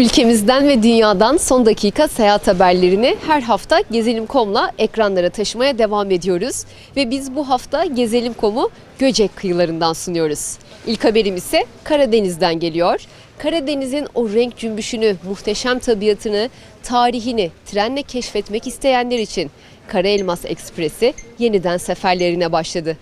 Ülkemizden ve dünyadan son dakika seyahat haberlerini her hafta Gezelim.com'la ekranlara taşımaya devam ediyoruz. Ve biz bu hafta Gezelim.com'u Göcek kıyılarından sunuyoruz. İlk haberim ise Karadeniz'den geliyor. Karadeniz'in o renk cümbüşünü, muhteşem tabiatını, tarihini trenle keşfetmek isteyenler için Kara Elmas Ekspresi yeniden seferlerine başladı.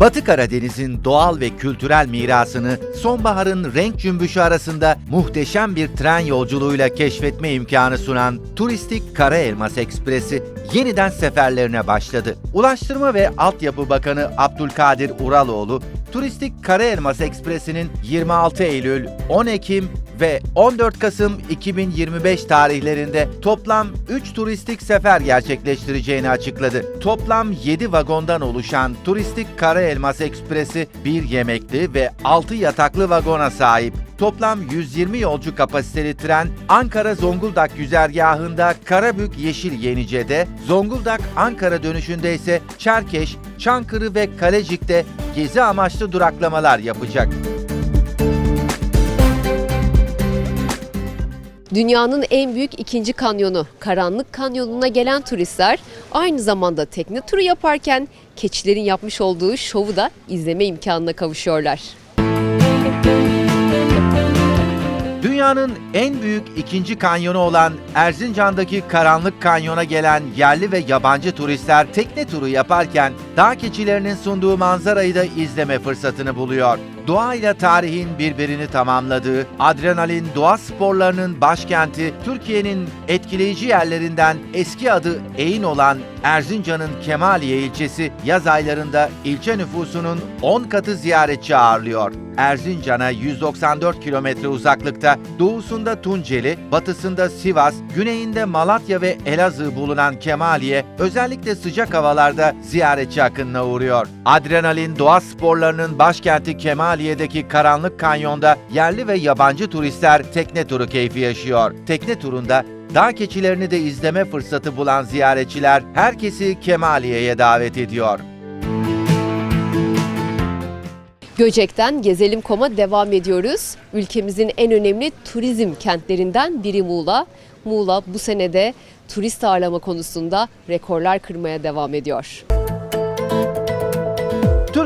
Batı Karadeniz'in doğal ve kültürel mirasını sonbaharın renk cümbüşü arasında muhteşem bir tren yolculuğuyla keşfetme imkanı sunan turistik Kara Elmas Ekspresi yeniden seferlerine başladı. Ulaştırma ve Altyapı Bakanı Abdülkadir Uraloğlu, turistik Kara Elmas Ekspresi'nin 26 Eylül, 10 Ekim ve 14 Kasım 2025 tarihlerinde toplam 3 turistik sefer gerçekleştireceğini açıkladı. Toplam 7 vagondan oluşan turistik Kara Elmas Ekspresi bir yemekli ve 6 yataklı vagona sahip. Toplam 120 yolcu kapasiteli tren Ankara-Zonguldak güzergahında Karabük Yeşil Yenice'de, Zonguldak-Ankara dönüşünde ise Çerkeş, Çankırı ve Kalecik'te gezi amaçlı duraklamalar yapacak. Dünyanın en büyük ikinci kanyonu Karanlık Kanyonu'na gelen turistler aynı zamanda tekne turu yaparken keçilerin yapmış olduğu şovu da izleme imkanına kavuşuyorlar. Dünyanın en büyük ikinci kanyonu olan Erzincan'daki Karanlık Kanyon'a gelen yerli ve yabancı turistler tekne turu yaparken dağ keçilerinin sunduğu manzarayı da izleme fırsatını buluyor. Doğayla tarihin birbirini tamamladığı, adrenalin doğa sporlarının başkenti, Türkiye'nin etkileyici yerlerinden eski adı Eğin olan Erzincan'ın Kemaliye ilçesi yaz aylarında ilçe nüfusunun 10 katı ziyaretçi ağırlıyor. Erzincan'a 194 kilometre uzaklıkta, doğusunda Tunceli, batısında Sivas, güneyinde Malatya ve Elazığ bulunan Kemaliye özellikle sıcak havalarda ziyaretçi akınına uğruyor. Adrenalin doğa sporlarının başkenti Kemaliye'deki Karanlık Kanyon'da yerli ve yabancı turistler tekne turu keyfi yaşıyor. Tekne turunda Dağ keçilerini de izleme fırsatı bulan ziyaretçiler herkesi Kemaliye'ye davet ediyor. Göcek'ten Gezelim.com'a devam ediyoruz. Ülkemizin en önemli turizm kentlerinden biri Muğla. Muğla bu senede turist ağırlama konusunda rekorlar kırmaya devam ediyor.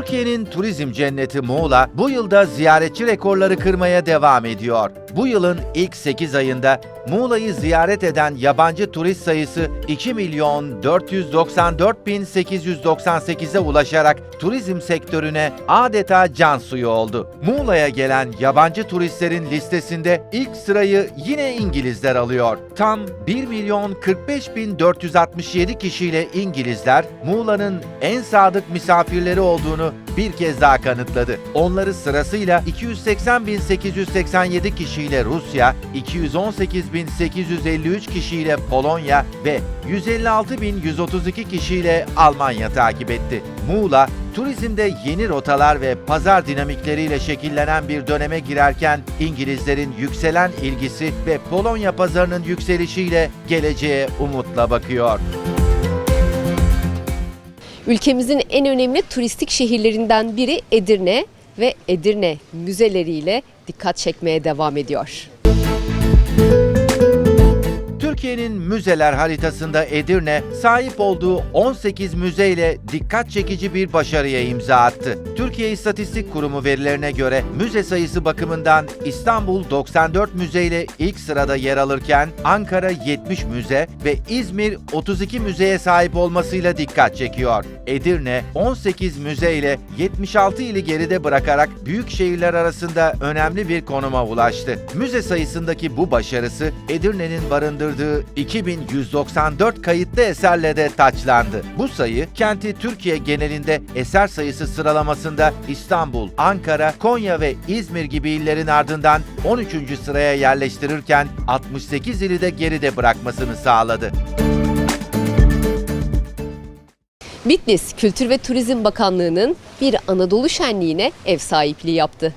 Türkiye'nin turizm cenneti Muğla bu yılda ziyaretçi rekorları kırmaya devam ediyor. Bu yılın ilk 8 ayında Muğla'yı ziyaret eden yabancı turist sayısı 2 milyon 494 bin 898'e ulaşarak turizm sektörüne adeta can suyu oldu. Muğla'ya gelen yabancı turistlerin listesinde ilk sırayı yine İngilizler alıyor. Tam 1 milyon 45 bin 467 kişiyle İngilizler Muğla'nın en sadık misafirleri olduğunu bir kez daha kanıtladı. Onları sırasıyla 280.887 kişiyle Rusya, 218.853 kişiyle Polonya ve 156.132 kişiyle Almanya takip etti. Muğla, turizmde yeni rotalar ve pazar dinamikleriyle şekillenen bir döneme girerken İngilizlerin yükselen ilgisi ve Polonya pazarının yükselişiyle geleceğe umutla bakıyor. Ülkemizin en önemli turistik şehirlerinden biri Edirne ve Edirne müzeleriyle dikkat çekmeye devam ediyor. Türkiye'nin müzeler haritasında Edirne sahip olduğu 18 müzeyle dikkat çekici bir başarıya imza attı. Türkiye İstatistik Kurumu verilerine göre müze sayısı bakımından İstanbul 94 müzeyle ilk sırada yer alırken Ankara 70 müze ve İzmir 32 müzeye sahip olmasıyla dikkat çekiyor. Edirne 18 müzeyle 76 ili geride bırakarak büyük şehirler arasında önemli bir konuma ulaştı. Müze sayısındaki bu başarısı Edirne'nin barındırdığı 2194 kayıtlı eserle de taçlandı. Bu sayı kenti Türkiye genelinde eser sayısı sıralamasında İstanbul, Ankara, Konya ve İzmir gibi illerin ardından 13. sıraya yerleştirirken 68 ili de geride bırakmasını sağladı. Bitlis Kültür ve Turizm Bakanlığı'nın bir Anadolu şenliğine ev sahipliği yaptı.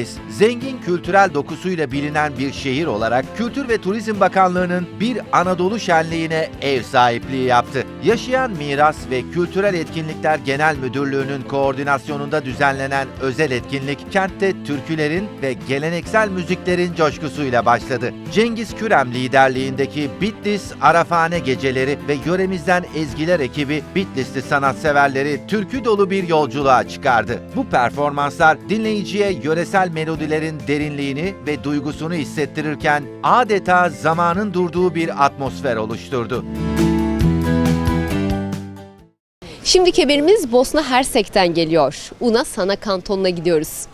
Bitlis, zengin kültürel dokusuyla bilinen bir şehir olarak Kültür ve Turizm Bakanlığı'nın bir Anadolu şenliğine ev sahipliği yaptı. Yaşayan Miras ve Kültürel Etkinlikler Genel Müdürlüğü'nün koordinasyonunda düzenlenen özel etkinlik kentte türkülerin ve geleneksel müziklerin coşkusuyla başladı. Cengiz Kürem liderliğindeki Bitlis Arafane Geceleri ve yöremizden ezgiler ekibi Bitlisli sanatseverleri türkü dolu bir yolculuğa çıkardı. Bu performanslar dinleyiciye yöresel melodilerin derinliğini ve duygusunu hissettirirken adeta zamanın durduğu bir atmosfer oluşturdu. Şimdiki haberimiz Bosna Hersek'ten geliyor. Una Sana kantonuna gidiyoruz.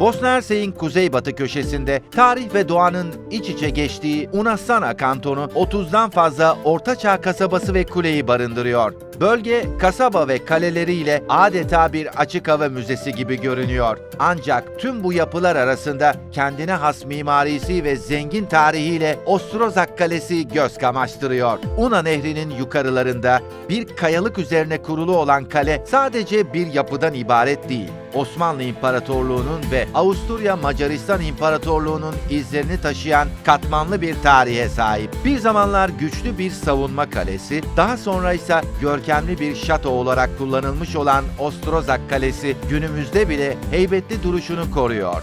Bosna Hersek'in kuzeybatı köşesinde tarih ve doğanın iç içe geçtiği Unasana kantonu 30'dan fazla ortaçağ kasabası ve kuleyi barındırıyor. Bölge kasaba ve kaleleriyle adeta bir açık hava müzesi gibi görünüyor. Ancak tüm bu yapılar arasında kendine has mimarisi ve zengin tarihiyle Ostrozak Kalesi göz kamaştırıyor. Una Nehri'nin yukarılarında bir kayalık üzerine kurulu olan kale sadece bir yapıdan ibaret değil. Osmanlı İmparatorluğu'nun ve Avusturya Macaristan İmparatorluğu'nun izlerini taşıyan katmanlı bir tarihe sahip. Bir zamanlar güçlü bir savunma kalesi, daha sonra ise görkemli bir şato olarak kullanılmış olan Ostrozak Kalesi günümüzde bile heybetli duruşunu koruyor.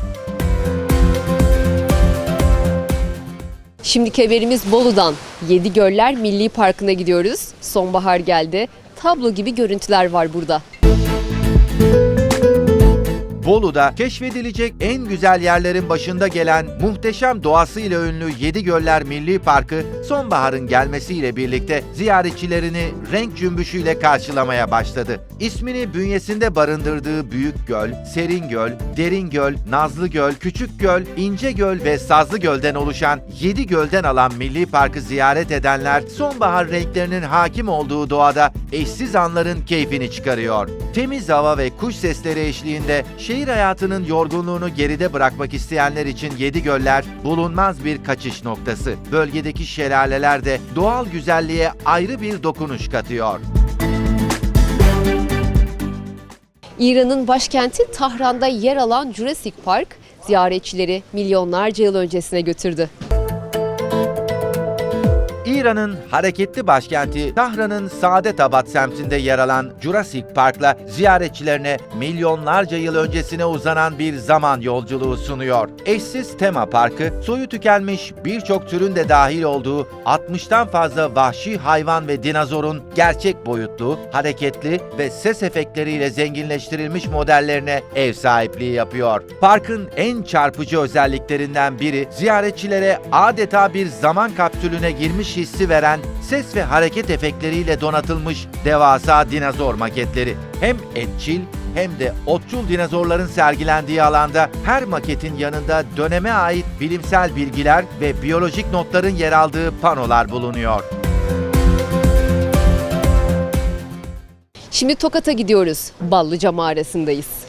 Şimdiki haberimiz Bolu'dan. Yedi Göller Milli Parkı'na gidiyoruz. Sonbahar geldi. Tablo gibi görüntüler var burada. Bolu'da keşfedilecek en güzel yerlerin başında gelen muhteşem doğasıyla ünlü Yedi Göller Milli Parkı sonbaharın gelmesiyle birlikte ziyaretçilerini renk cümbüşüyle karşılamaya başladı. İsmini bünyesinde barındırdığı Büyük Göl, Serin Göl, Derin Göl, Nazlı Göl, Küçük Göl, İnce Göl ve Sazlı Göl'den oluşan 7 gölden alan Milli Parkı ziyaret edenler sonbahar renklerinin hakim olduğu doğada eşsiz anların keyfini çıkarıyor. Temiz hava ve kuş sesleri eşliğinde şehir hayatının yorgunluğunu geride bırakmak isteyenler için Yedi Göller bulunmaz bir kaçış noktası. Bölgedeki şelaleler de doğal güzelliğe ayrı bir dokunuş katıyor. İran'ın başkenti Tahran'da yer alan Jurassic Park ziyaretçileri milyonlarca yıl öncesine götürdü. İran'ın hareketli başkenti Tahran'ın Saadetabad semtinde yer alan Jurassic Park'la ziyaretçilerine milyonlarca yıl öncesine uzanan bir zaman yolculuğu sunuyor. Eşsiz tema parkı, soyu tükenmiş birçok türün de dahil olduğu 60'tan fazla vahşi hayvan ve dinozorun gerçek boyutlu, hareketli ve ses efektleriyle zenginleştirilmiş modellerine ev sahipliği yapıyor. Parkın en çarpıcı özelliklerinden biri ziyaretçilere adeta bir zaman kapsülüne girmiş hissi veren ses ve hareket efektleriyle donatılmış devasa dinozor maketleri. Hem etçil hem de otçul dinozorların sergilendiği alanda her maketin yanında döneme ait bilimsel bilgiler ve biyolojik notların yer aldığı panolar bulunuyor. Şimdi Tokat'a gidiyoruz. Ballıca mağarasındayız.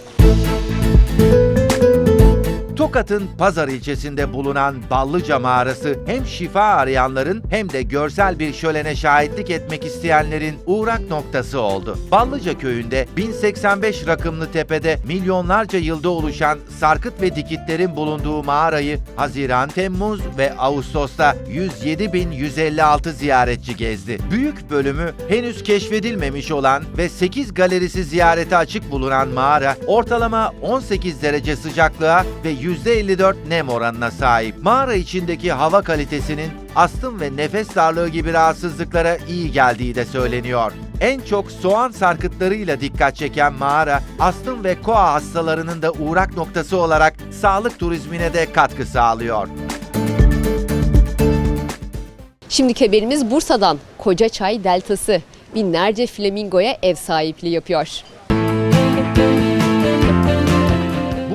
Tokat'ın Pazar ilçesinde bulunan Ballıca Mağarası hem şifa arayanların hem de görsel bir şölene şahitlik etmek isteyenlerin uğrak noktası oldu. Ballıca köyünde 1085 rakımlı tepede milyonlarca yılda oluşan sarkıt ve dikitlerin bulunduğu mağarayı Haziran, Temmuz ve Ağustos'ta 107.156 ziyaretçi gezdi. Büyük bölümü henüz keşfedilmemiş olan ve 8 galerisi ziyarete açık bulunan mağara ortalama 18 derece sıcaklığa ve %54 nem oranına sahip. Mağara içindeki hava kalitesinin astım ve nefes darlığı gibi rahatsızlıklara iyi geldiği de söyleniyor. En çok soğan sarkıtlarıyla dikkat çeken mağara, astım ve koa hastalarının da uğrak noktası olarak sağlık turizmine de katkı sağlıyor. Şimdiki haberimiz Bursa'dan. Kocaçay Deltası binlerce flamingoya ev sahipliği yapıyor.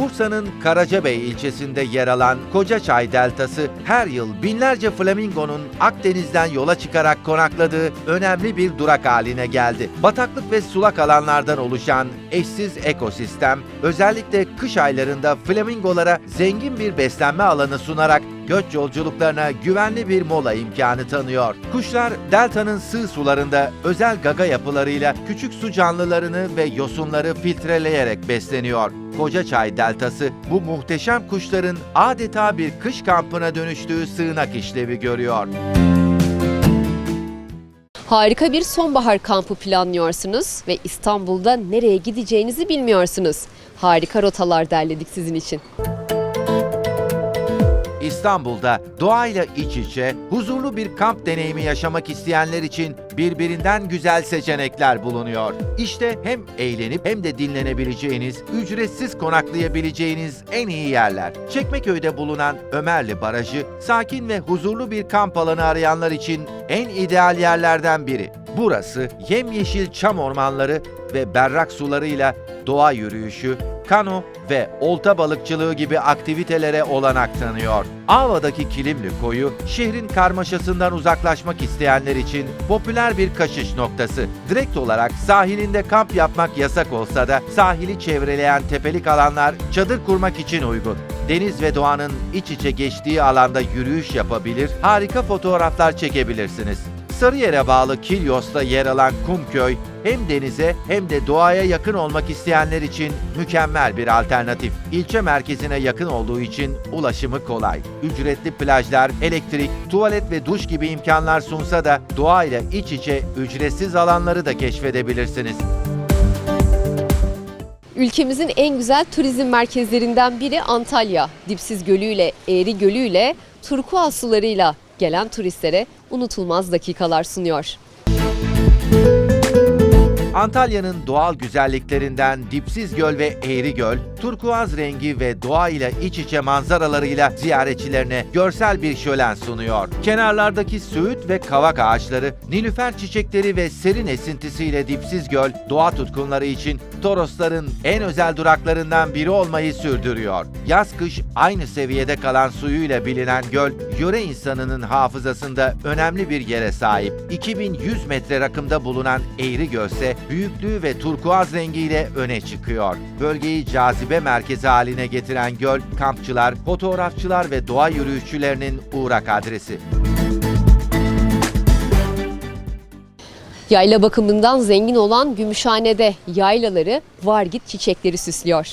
Bursa'nın Karacabey ilçesinde yer alan Kocaçay Deltası her yıl binlerce flamingonun Akdeniz'den yola çıkarak konakladığı önemli bir durak haline geldi. Bataklık ve sulak alanlardan oluşan eşsiz ekosistem özellikle kış aylarında flamingolara zengin bir beslenme alanı sunarak göç yolculuklarına güvenli bir mola imkanı tanıyor. Kuşlar deltanın sığ sularında özel gaga yapılarıyla küçük su canlılarını ve yosunları filtreleyerek besleniyor. Kocaçay Deltası bu muhteşem kuşların adeta bir kış kampına dönüştüğü sığınak işlevi görüyor. Harika bir sonbahar kampı planlıyorsunuz ve İstanbul'da nereye gideceğinizi bilmiyorsunuz. Harika rotalar derledik sizin için. İstanbul'da doğayla iç içe, huzurlu bir kamp deneyimi yaşamak isteyenler için birbirinden güzel seçenekler bulunuyor. İşte hem eğlenip hem de dinlenebileceğiniz, ücretsiz konaklayabileceğiniz en iyi yerler. Çekmeköy'de bulunan Ömerli Barajı, sakin ve huzurlu bir kamp alanı arayanlar için en ideal yerlerden biri. Burası yemyeşil çam ormanları ve berrak sularıyla doğa yürüyüşü, kano ve olta balıkçılığı gibi aktivitelere olanak tanıyor. Ava'daki Kilimli Koyu, şehrin karmaşasından uzaklaşmak isteyenler için popüler bir kaçış noktası. Direkt olarak sahilinde kamp yapmak yasak olsa da sahili çevreleyen tepelik alanlar çadır kurmak için uygun. Deniz ve doğanın iç içe geçtiği alanda yürüyüş yapabilir, harika fotoğraflar çekebilirsiniz. Sarıyer'e bağlı Kilyos'ta yer alan Kumköy hem denize hem de doğaya yakın olmak isteyenler için mükemmel bir alternatif. İlçe merkezine yakın olduğu için ulaşımı kolay. Ücretli plajlar, elektrik, tuvalet ve duş gibi imkanlar sunsa da doğayla iç içe ücretsiz alanları da keşfedebilirsiniz. Ülkemizin en güzel turizm merkezlerinden biri Antalya. Dipsiz Gölü'yle, Eğri Gölü'yle, turkuaz sularıyla gelen turistlere unutulmaz dakikalar sunuyor. Antalya'nın doğal güzelliklerinden Dipsiz Göl ve Eğri Göl, turkuaz rengi ve doğayla iç içe manzaralarıyla ziyaretçilerine görsel bir şölen sunuyor. Kenarlardaki söğüt ve kavak ağaçları, nilüfer çiçekleri ve serin esintisiyle Dipsiz Göl, doğa tutkunları için Torosların en özel duraklarından biri olmayı sürdürüyor. Yaz kış aynı seviyede kalan suyuyla bilinen göl, yöre insanının hafızasında önemli bir yere sahip. 2100 metre rakımda bulunan Eğri Gölse, büyüklüğü ve turkuaz rengiyle öne çıkıyor. Bölgeyi cazibe merkezi haline getiren göl, kampçılar, fotoğrafçılar ve doğa yürüyüşçülerinin uğrak adresi. Yayla bakımından zengin olan Gümüşhane'de yaylaları vargit çiçekleri süslüyor.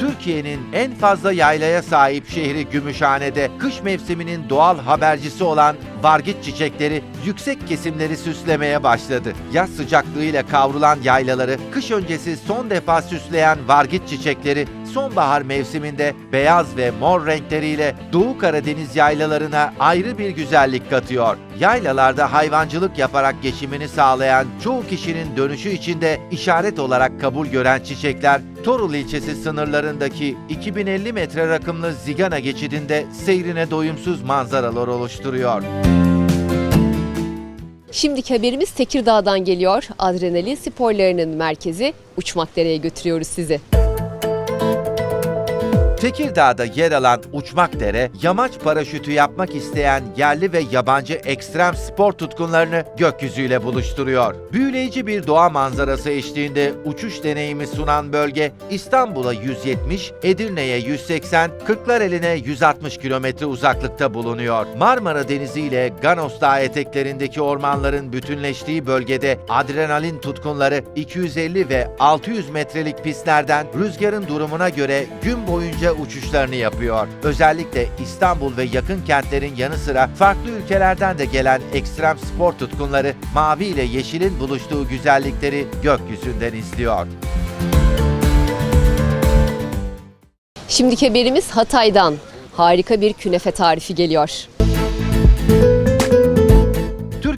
Türkiye'nin en fazla yaylaya sahip şehri Gümüşhane'de kış mevsiminin doğal habercisi olan vargit çiçekleri yüksek kesimleri süslemeye başladı. Yaz sıcaklığıyla kavrulan yaylaları kış öncesi son defa süsleyen vargit çiçekleri sonbahar mevsiminde beyaz ve mor renkleriyle Doğu Karadeniz yaylalarına ayrı bir güzellik katıyor. Yaylalarda hayvancılık yaparak geçimini sağlayan çoğu kişinin dönüşü içinde işaret olarak kabul gören çiçekler Torul ilçesi sınırlarındaki 2050 metre rakımlı Zigana geçidinde seyrine doyumsuz manzaralar oluşturuyor. Şimdiki haberimiz Tekirdağ'dan geliyor. Adrenalin sporlarının merkezi Uçmakdere'ye götürüyoruz sizi. Tekirdağ'da yer alan Uçmakdere, yamaç paraşütü yapmak isteyen yerli ve yabancı ekstrem spor tutkunlarını gökyüzüyle buluşturuyor. Büyüleyici bir doğa manzarası eşliğinde uçuş deneyimi sunan bölge İstanbul'a 170, Edirne'ye 180, Kırklareli'ne 160 kilometre uzaklıkta bulunuyor. Marmara Denizi ile Ganos Dağı eteklerindeki ormanların bütünleştiği bölgede adrenalin tutkunları 250 ve 600 metrelik pistlerden rüzgarın durumuna göre gün boyunca uçuşlarını yapıyor. Özellikle İstanbul ve yakın kentlerin yanı sıra farklı ülkelerden de gelen ekstrem spor tutkunları mavi ile yeşilin buluştuğu güzellikleri gökyüzünden izliyor. Şimdiki haberimiz Hatay'dan. Harika bir künefe tarifi geliyor.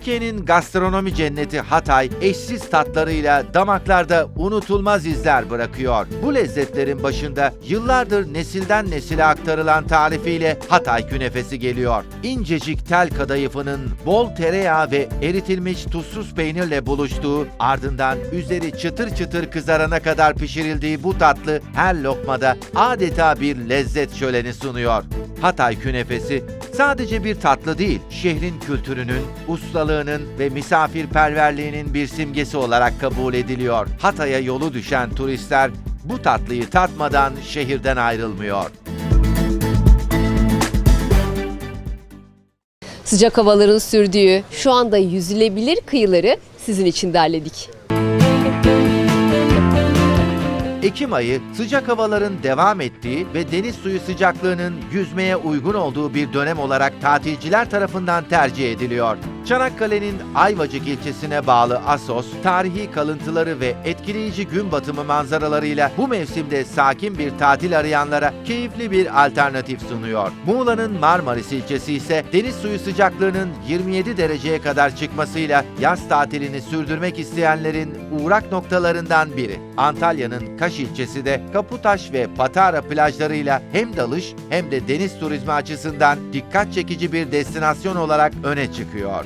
Türkiye'nin gastronomi cenneti Hatay eşsiz tatlarıyla damaklarda unutulmaz izler bırakıyor. Bu lezzetlerin başında yıllardır nesilden nesile aktarılan tarifiyle Hatay künefesi geliyor. İncecik tel kadayıfının bol tereyağı ve eritilmiş tuzsuz peynirle buluştuğu ardından üzeri çıtır çıtır kızarana kadar pişirildiği bu tatlı her lokmada adeta bir lezzet şöleni sunuyor. Hatay künefesi sadece bir tatlı değil, şehrin kültürünün, ustalığının ve misafirperverliğinin bir simgesi olarak kabul ediliyor. Hatay'a yolu düşen turistler bu tatlıyı tatmadan şehirden ayrılmıyor. Sıcak havaların sürdüğü, şu anda yüzülebilir kıyıları sizin için derledik. Ekim ayı sıcak havaların devam ettiği ve deniz suyu sıcaklığının yüzmeye uygun olduğu bir dönem olarak tatilciler tarafından tercih ediliyor. Çanakkale'nin Ayvacık ilçesine bağlı Assos, tarihi kalıntıları ve etkileyici gün batımı manzaralarıyla bu mevsimde sakin bir tatil arayanlara keyifli bir alternatif sunuyor. Muğla'nın Marmaris ilçesi ise deniz suyu sıcaklığının 27 dereceye kadar çıkmasıyla yaz tatilini sürdürmek isteyenlerin uğrak noktalarından biri. Antalya'nın Kaş ilçesi de Kaputaş ve Patara plajlarıyla hem dalış hem de deniz turizmi açısından dikkat çekici bir destinasyon olarak öne çıkıyor.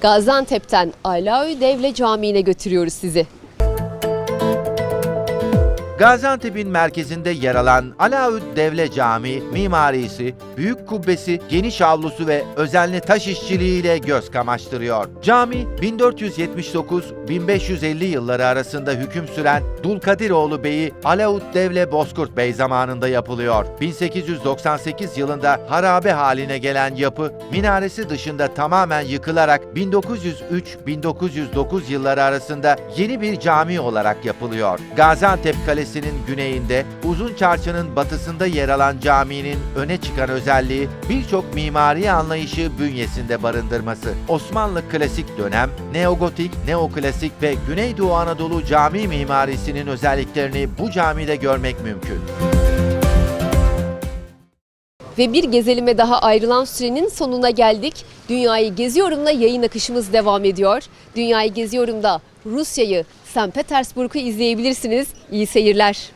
Gaziantep'ten Alaü Devle Camii'ne götürüyoruz sizi. Gaziantep'in merkezinde yer alan Alaüd Devle Camii mimarisi, büyük kubbesi, geniş avlusu ve özenli taş işçiliğiyle göz kamaştırıyor. Cami 1479-1550 yılları arasında hüküm süren Dulkadiroğlu Bey'i Alaüd Devle Bozkurt Bey zamanında yapılıyor. 1898 yılında harabe haline gelen yapı minaresi dışında tamamen yıkılarak 1903-1909 yılları arasında yeni bir cami olarak yapılıyor. Gaziantep Kalesi'nin güneyinde, Uzun Çarşı'nın batısında yer alan caminin öne çıkan özelliği birçok mimari anlayışı bünyesinde barındırması. Osmanlı klasik dönem, neogotik, neoklasik ve Güneydoğu Anadolu cami mimarisinin özelliklerini bu camide görmek mümkün. Ve bir gezelime daha ayrılan sürenin sonuna geldik. Dünyayı Geziyorum'la yayın akışımız devam ediyor. Dünyayı Geziyorum'da Rusya'yı, St. Petersburg'u izleyebilirsiniz. İyi seyirler.